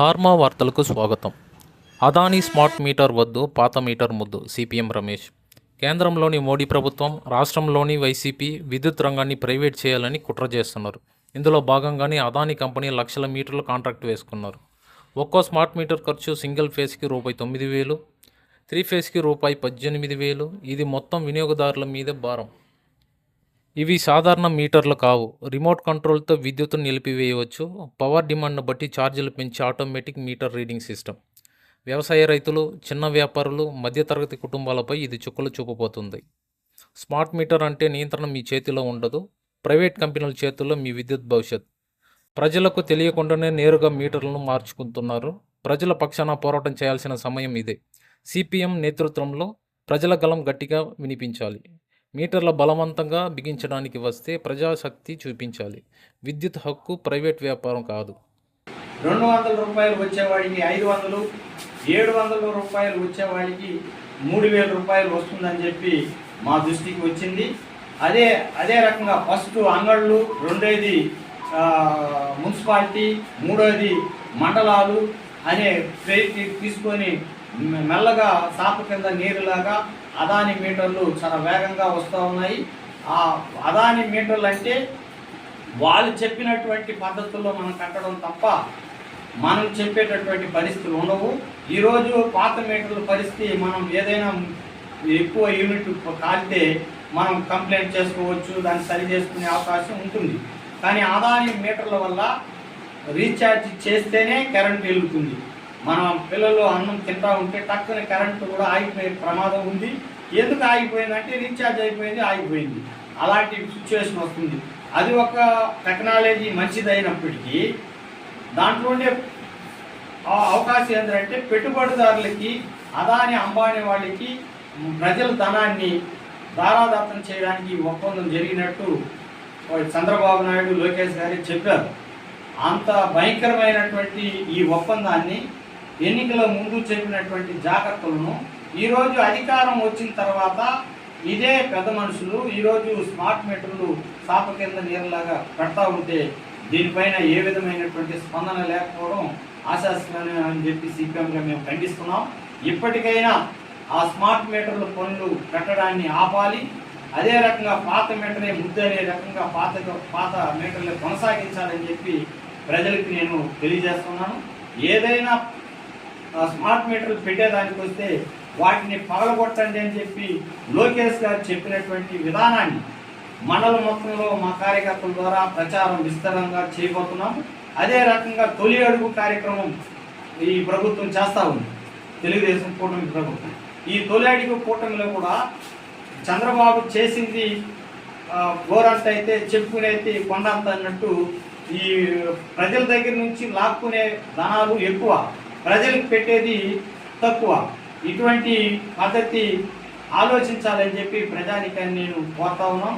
హార్మా వార్తలకు స్వాగతం. Adani smart meter వద్దు పాత మీటర్ ముద్దు సిపిఎం రమేష్. కేంద్రంలోని మోడీ ప్రభుత్వం రాష్ట్రంలోని వైసీపీ విద్యుత్ రంగాన్ని ప్రైవేట్ చేయాలని కుట్ర చేస్తున్నారు. ఇందులో భాగంగానే అదానీ కంపెనీ లక్షల మీటర్లు కాంట్రాక్ట్ వేసుకున్నారు. ఒక్కో స్మార్ట్ మీటర్ ఖర్చు సింగిల్ ఫేస్కి రూపాయి తొమ్మిది వేలు త్రీ ఫేస్కి రూపాయి పద్దెనిమిది వేలు ఇది మొత్తం వినియోగదారుల మీద భారం. ఇవి సాధారణ మీటర్లు కావు. రిమోట్ కంట్రోల్తో విద్యుత్తును నిలిపివేయవచ్చు. పవర్ డిమాండ్ను బట్టి ఛార్జీలు పెంచే ఆటోమేటిక్ మీటర్ రీడింగ్ సిస్టమ్. వ్యవసాయ రైతులు చిన్న వ్యాపారులు మధ్యతరగతి కుటుంబాలపై ఇది చుక్కలు చూపబోతుంది. స్మార్ట్ మీటర్ అంటే నియంత్రణ మీ చేతిలో ఉండదు. ప్రైవేట్ కంపెనీల చేతుల్లో మీ విద్యుత్ భవిష్యత్. ప్రజలకు తెలియకుండానే నేరుగా మీటర్లను మార్చుకుంటున్నారు. ప్రజల పక్షాన పోరాటం చేయాల్సిన సమయం ఇదే. సిపిఎం నేతృత్వంలో ప్రజల గలం గట్టిగా వినిపించాలి. మీటర్ల బలవంతంగా బిగించడానికి వస్తే ప్రజాశక్తి చూపించాలి. విద్యుత్ హక్కు ప్రైవేట్ వ్యాపారం కాదు. రెండు వందల రూపాయలు వచ్చేవాడికి ఐదు వందలు ఏడు వందల రూపాయలు వచ్చేవాడికి మూడు వేల రూపాయలు వస్తుందని చెప్పి మా దృష్టికి వచ్చింది. అదే అదే రకంగా ఫస్ట్ అంగళ్ళు రెండోది మున్సిపాలిటీ మూడోది మండలాలు అనే క్రెడిట్ తీసుకొని మెల్లగా సాప కింద నీరులాగా అదాని మీటర్లు చాలా వేగంగా వస్తూ ఉన్నాయి. ఆ అదాని మీటర్లు అంటే వాళ్ళు చెప్పినటువంటి పద్ధతుల్లో మనం కట్టడం తప్ప మనం చెప్పేటటువంటి పరిస్థితులు ఉండవు. ఈరోజు పాత మీటర్ల పరిస్థితి మనం ఏదైనా ఎక్కువ యూనిట్ కాలితే మనం కంప్లైంట్ చేసుకోవచ్చు దాన్ని సరి చేసుకునే అవకాశం ఉంటుంది. కానీ ఆదాయ మీటర్ల వల్ల రీఛార్జ్ చేస్తేనే కరెంట్ వెలుగుతుంది మన పిల్లలు అన్నం తింటా ఉంటే టక్కున కరెంటు కూడా ఆగిపోయే ప్రమాదం ఉంది. ఎందుకు ఆగిపోయిందంటే రీఛార్జ్ అయిపోయింది ఆగిపోయింది. అలాంటి సిచ్యువేషన్ వస్తుంది. అది ఒక టెక్నాలజీ మంచిదైనప్పటికీ దాంట్లో ఉండే అవకాశం ఏంటంటే పెట్టుబడిదారులకి అదాని అంబానీ వాళ్ళకి ప్రజల ధనాన్ని దారాదత్తం చేయడానికి ఒప్పందం జరిగినట్టు చంద్రబాబు నాయుడు లోకేష్ గారి చెప్పారు. అంత భయంకరమైనటువంటి ఈ ఒప్పందాన్ని ఎన్నికల ముందు చెప్పినటువంటి జాగ్రత్తలను ఈరోజు అధికారం వచ్చిన తర్వాత ఇదే పెద్ద మనుషులు ఈరోజు స్మార్ట్ మీటర్లు సాప కింద నీళ్ళలాగా పెడతా ఉంటే దీనిపైన ఏ విధమైనటువంటి స్పందన లేకపోవడం ఆశాస్యమే అని చెప్పి సిపిఎంగా మేము ఖండిస్తున్నాం. ఇప్పటికైనా ఆ స్మార్ట్ మీటర్ల పనులు కట్టడాన్ని ఆపాలి. అదే రకంగా పాత మీటరే ముద్దు అనే రకంగా పాత పాత మీటర్లు కొనసాగించాలని చెప్పి ప్రజలకు నేను తెలియజేస్తున్నాను. ఏదైనా స్మార్ట్ మీటర్లు పెట్టేదానికి వస్తే వాటిని పగలగొట్టండి అని చెప్పి లోకేష్ గారు చెప్పినటువంటి విధానాన్ని మండల మొత్తంలో మా కార్యకర్తల ద్వారా ప్రచారం విస్తరంగా చేయబోతున్నాం. అదే రకంగా తొలి అడుగు కార్యక్రమం ఈ ప్రభుత్వం చేస్తా ఉంది. తెలుగుదేశం కూటమి ప్రభుత్వం. ఈ తొలి అడుగు కూటమిలో కూడా చంద్రబాబు చేసింది గోరంత అయితే చెప్పుకునేది కొండంత అన్నట్టు ఈ ప్రజల దగ్గర నుంచి లాక్కునే ధనాలు ఎక్కువ. ప్రజలకు పెట్టేది తక్కువ. ఇటువంటి పద్ధతి ఆలోచించాలని చెప్పి ప్రజానికాన్ని నేను కోరుతా ఉన్నాం.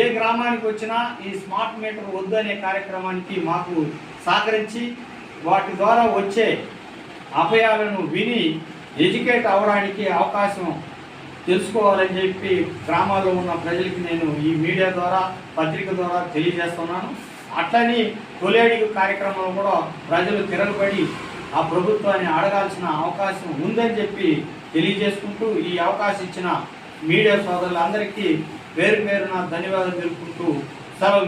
ఏ గ్రామానికి వచ్చినా ఈ స్మార్ట్ మీటర్ వద్దు అనే కార్యక్రమానికి మాకు సహకరించి వాటి ద్వారా వచ్చే అభయాలను విని ఎడ్యుకేట్ అవడానికి అవకాశం తెలుసుకోవాలని చెప్పి గ్రామాల్లో ఉన్న ప్రజలకి నేను ఈ మీడియా ద్వారా పత్రిక ద్వారా తెలియజేస్తున్నాను. అట్లని తొలేడికి కార్యక్రమంలో కూడా ప్రజలు తిరగబడి ఆ ప్రభుత్వాన్ని అడగాల్సిన అవకాశం ఉందని చెప్పి తెలియజేసుకుంటూ ఈ అవకాశం ఇచ్చిన మీడియా సోదరులందరికీ పేరు పేరున ధన్యవాదాలు తెలుపుకుంటూ సెలవు